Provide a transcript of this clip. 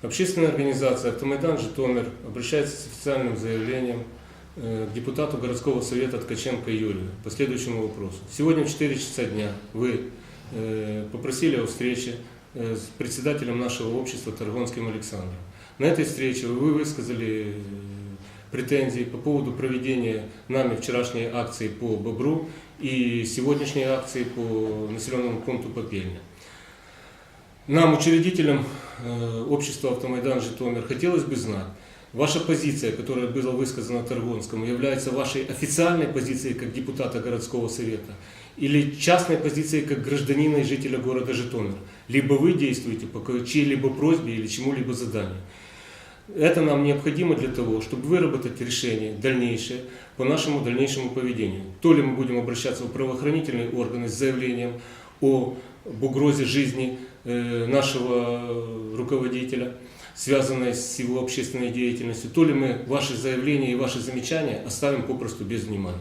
Общественная организация «Автомайдан Житомир» обращается с официальным заявлением э, к депутату городского совета Ткаченко Юрию по следующему вопросу. Сегодня в 4 часа дня вы э, попросили о встрече э, с председателем нашего общества Торгонским Александром. На этой встрече вы высказали претензии по поводу проведения нами вчерашней акции по Бобру и сегодняшней акции по населенному пункту Попельня. Нам, учредителям э, общества «Автомайдан Житомир», хотелось бы знать, ваша позиция, которая была высказана Торгонскому, является вашей официальной позицией как депутата городского совета или частной позицией как гражданина и жителя города Житомир? Либо вы действуете по чьей-либо просьбе или чему-либо заданию. Это нам необходимо для того, чтобы выработать решение дальнейшее по нашему дальнейшему поведению. То ли мы будем обращаться в правоохранительные органы с заявлением о об угрозе жизни э, нашего руководителя, связанной с его общественной деятельностью, то ли мы ваши заявления и ваши замечания оставим попросту без внимания.